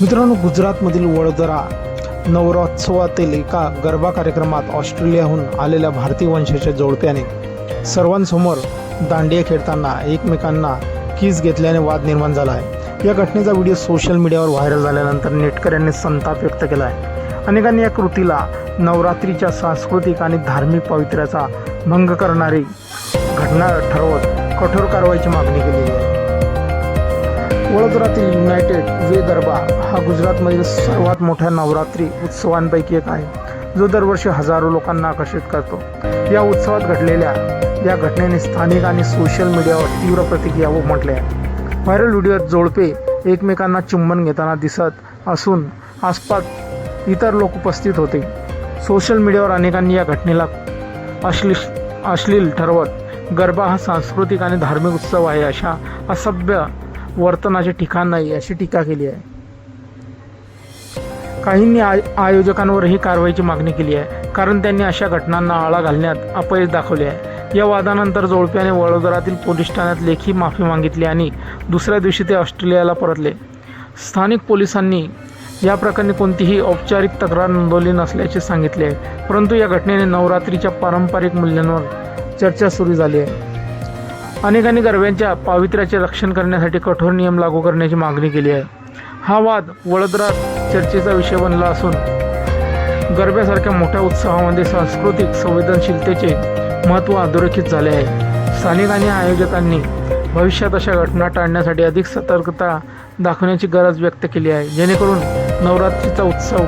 मित्रांनो गुजरातमधील वडोदरा नवरोत्सवातील एका गरबा कार्यक्रमात ऑस्ट्रेलियाहून आलेल्या भारतीय वंशाच्या जोडप्याने सर्वांसमोर दांडिया खेळताना एकमेकांना किस घेतल्याने वाद निर्माण झाला आहे. या घटनेचा व्हिडिओ सोशल मीडियावर व्हायरल झाल्यानंतर नेटकऱ्यांनी संताप व्यक्त केला आहे. अनेकांनी या कृतीला नवरात्रीच्या सांस्कृतिक आणि धार्मिक पवित्र्याचा भंग करणारी घटना ठरवत कठोर कारवाईची मागणी केलेली आहे. वडोदरातील युनायटेड वे गरबा हा गुजरातमधील सर्वात मोठ्या नवरात्री उत्सवांपैकी एक आहे जो दरवर्षी हजारो लोकांना आकर्षित करतो. या उत्सवात घडलेल्या या घटनेने स्थानिक आणि सोशल मीडियावर तीव्र प्रतिक्रिया उमटल्या. आहे व्हायरल व्हिडिओत जोडपे एकमेकांना चुंबन घेताना दिसत असून आसपास इतर लोक उपस्थित होते. सोशल मीडियावर अनेकांनी या घटनेला अश्लील अश्लील ठरवत गरबा हा सांस्कृतिक आणि धार्मिक उत्सव आहे अशा असभ्य वर्तनाचे ठिकाण नाही अशी टीका केली आहे. काहींनी आय आयोजकांवरही कारवाईची मागणी केली आहे कारण त्यांनी अशा घटनांना आळा घालण्यात अपयश दाखवले आहे. या वादानंतर जोडप्याने वडोदरातील पोलीस ठाण्यात लेखी माफी मागितली आणि दुसऱ्या दिवशी ते ऑस्ट्रेलियाला परतले. स्थानिक पोलिसांनी या प्रकरणी कोणतीही औपचारिक तक्रार नोंदवली नसल्याचे सांगितले आहे परंतु या घटनेने नवरात्रीच्या पारंपरिक मूल्यांवर चर्चा सुरू झाली आहे. अनेकांनी गरब्यांच्या पावित्र्याचे रक्षण करण्यासाठी कठोर नियम लागू करण्याची मागणी केली आहे. हा वाद वळदरात चर्चेचा विषय बनला असून गरब्यासारख्या मोठ्या उत्सवामध्ये सांस्कृतिक संवेदनशीलतेचे महत्त्व अधोरेखित झाले आहे. स्थानिक आणि आयोजकांनी भविष्यात अशा घटना टाळण्यासाठी अधिक सतर्कता दाखवण्याची गरज व्यक्त केली आहे जेणेकरून नवरात्रीचा उत्सव